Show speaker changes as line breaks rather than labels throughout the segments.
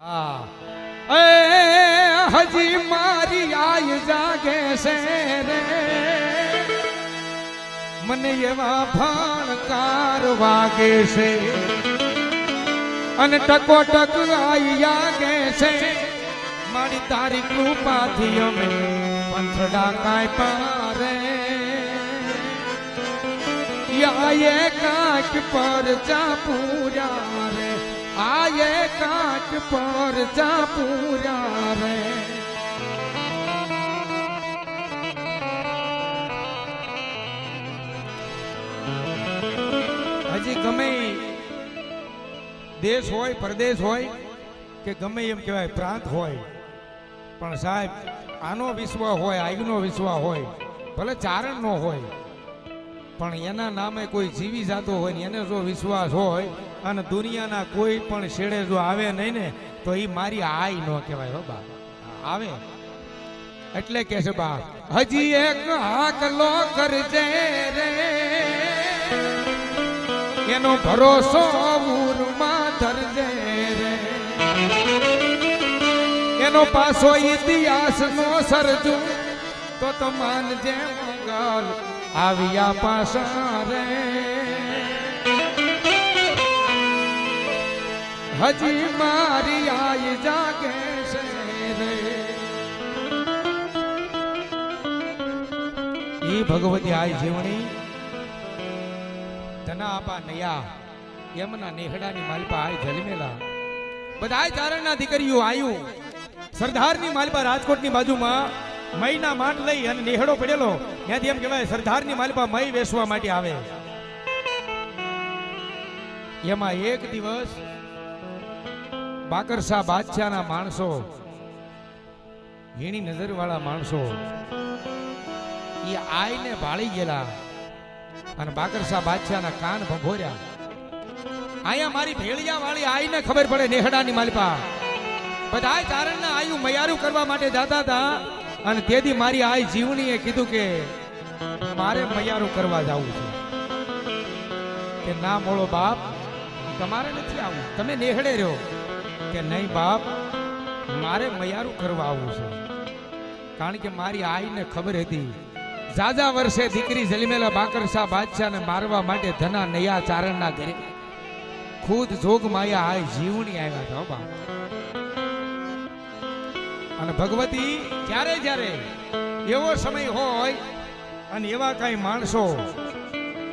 હા. હજી મારી આય જાગે છે રે. મને એવા ભણકાર વાગે છે. અને ટકો ટક આઈ જાગે છે. મારી તારી કૃપાથી અમે પંથડા કાંઈ પારે. યા એ કાંઈક પર જા પૂરા રે. આયે કાચ પર જા પૂરા રે. હજી ગમે દેશ હોય, પરદેશ હોય, કે ગમે એમ કહેવાય પ્રાંત હોય, પણ સાહેબ, આનો વિશ્વ હોય આગનો વિશ્વ હોય, ભલે ચારણ નો હોય, પણ એના નામે કોઈ જીવી જાતો હોય ને એને જો વિશ્વાસ હોય અને દુનિયાના કોઈ પણ છેડે જો આવે નહીં ને, તો એ મારી આઈ ન કહેવાય હો બા આવે. એટલે કે છે બા હજી એક હાકલો કરજે રે. એનો ભરોસો ઉરમાં ધરજે રે. એનો પાછો ઇતિહાસ નો સરજુ, તો તો માનજે મંગલ આવ્યા પાછા રે. હજી મારી આઈ જાગે છે ભગવતી આઈ જીવણી ધના આપા નયા એમના નેહડાની માલપા આઈ જલમેલા. બધા ચારણના દીકરીઓ આયુ. સરદારની માલપા રાજકોટની બાજુમાં મઈના માન લઈ અને નેહડો પડેલો. ત્યાંથી એમ કહેવાય, સરદારની માલપા મય વેસવા માટે આવે. એમાં એક દિવસ બાકરશા બાદશાહના માણસો ઝીણી નજર વાળા માણસો, એ આઈને ભાળી ગયેલા અને બાકરસા બાદશાહના કાન ભંભોર્યા. અહીંયા મારી ભેળિયા વાળી આઈને ખબર પડે નેહડાની માલપા. બધા ચારણના આયુ મયારું કરવા માટે જાતા હતા અને તેથી મારી આઈ જીવણીએ કીધું કે મારે મયારું કરવા જવું છે. કે ના મોળો બાપ, તમારે નથી આવું. તમે નેહડે રહ્યો. કે નહીં બાપ, મારે મયારું કરવા આવવું છે. કારણ કે મારી આઈને ખબર હતી, જાજા વર્ષે દીકરી જલમેલા બાકરશા બાદશાહને મારવા માટે ધના નયા ચારણના ઘરે ખુદ જોગ માયા આય જીવણી આવ્યા હતા બાપ. અને ભગવતી જ્યારે જ્યારે એવો સમય હોય અને એવા કઈ માણસો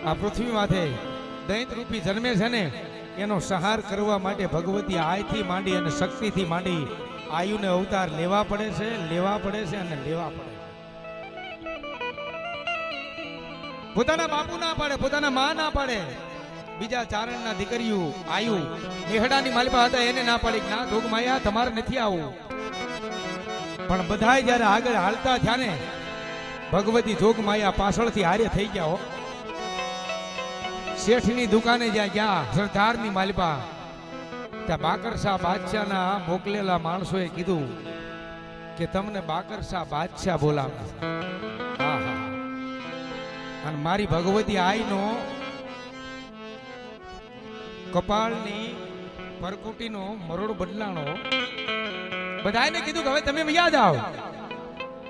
આ પૃથ્વી માથે દૈત રૂપી જન્મે છે ને એનો સહાર કરવા માટે ભગવતી આયથી માંડી અને શક્તિથી માંડી આયુને અવતાર લેવા પડે છે, લેવા પડે છે અને લેવા પડે પોતાના બાપુ ના પાડે, પોતાના મા ના પાડે. બીજા ચારણના દીકરીઓ, આયુ નેહડાની માલપા હતા, એને ના પાડી ના ધોગ માયા, તમારે નથી આવું પણ બધાય જ્યારે આગળ હાલતા થયા ને ભગવતી જોગ માયા પાછળથી હારે થઈ ગયા હો. શેઠની દુકાને જ્યાં ગયા, સરદારની માલિપા. ત્યાં બાકરશાહ બાદશાહના મોકલેલા માણસોએ કીધું કે તમને બાકરશાહ બાદશાહ બોલાવે. હા હા અને મારી ભગવતી આઈનો કપાળની પરકુટીનો મરોડ બદલાણો. બધાને કીધું કે હવે તમે યાદ આવો.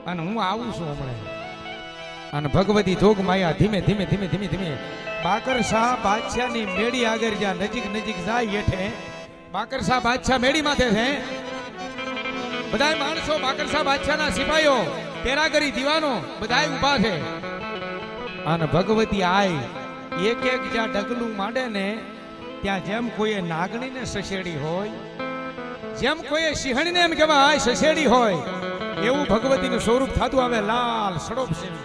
અને હું આવું છું હમણાં. અને ભગવતી જોગ માયા ધીમે ધીમે ધીમે ધીમે ધીમે બાકર શાહ બાદશાહની મેળી આગળ જ્યાં નજીક નજીક જાય હેઠે. બાકર શાહ બાદશાહ મેળી માથે છે. બધાય માણસો બાકર શાહ બાદશાહના સિપાહીઓ પેરાગરી દીવાનો બધાય ઊભા છે. અને ભગવતી આય એક એક જ્યાં ડગલું માંડે ને, ત્યાં જેમ કોઈએ નાગણીને સસેડી હોય, જેમ કોઈએ સિંહણીને એમ કહેવાય સસેડી હોય. એવું ભગવતીનું સ્વરૂપ થતું આવે લાલ સડોપ સેવી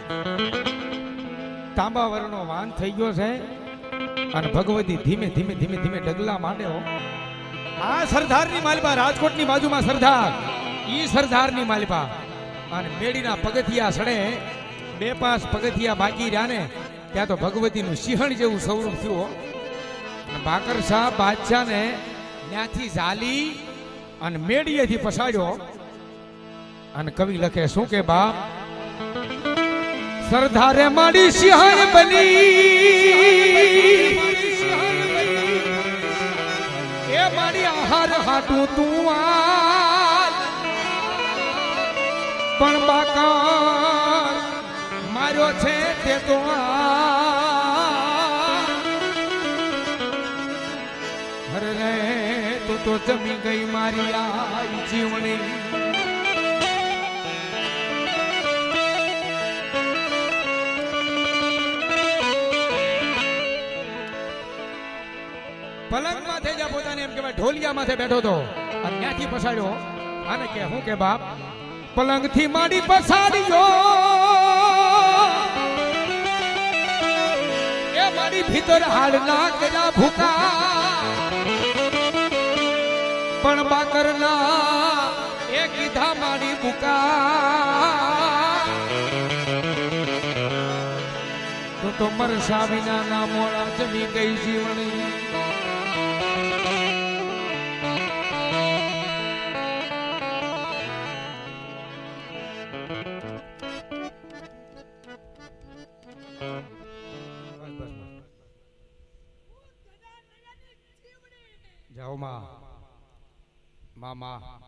તાંબા વર્ણનો વાન થઈ ગયો છે. અને ભગવતી ધીમે ધીમે ધીમે ધીમે ડગલા માંડ્યો. આ સરદારની માલિપા રાજકોટની બાજુમાં સરદાર. ઈ સરદારની માલિપા અને મેડીના પગથિયા સડે. બે પાંચ પગથિયા બાકી રહ્યા ને, ત્યાં તો ભગવતીનું સિંહણ જેવું સ્વરૂપ થયું. બાકર શાહ બાદશાહને ત્યાંથી ઝાલી અને મેડીએથી પસાડ્યો અને કવિ લખે, શું કે બાપ સરદારે માડી સિંહણ બની. એ માડી આહાર હાટું તું પણ બાકા માર્યો છે તે તો હરે તું તો જમી ગઈ મારી આ જીવણી. ઢોલિયા બેઠો તો અને ત્યાંથી પસાડ્યો આને કે, હું કે, બાપ પલંગથી માડી પસાડ્યો એ મારી ભીતર હાડ ના કર્યા ભૂકા પણ બાકરના એ કીધા મારી ભૂકા. તો તો મરસા વિના ના મોડા જમી ગઈ જીવણી. માં મામા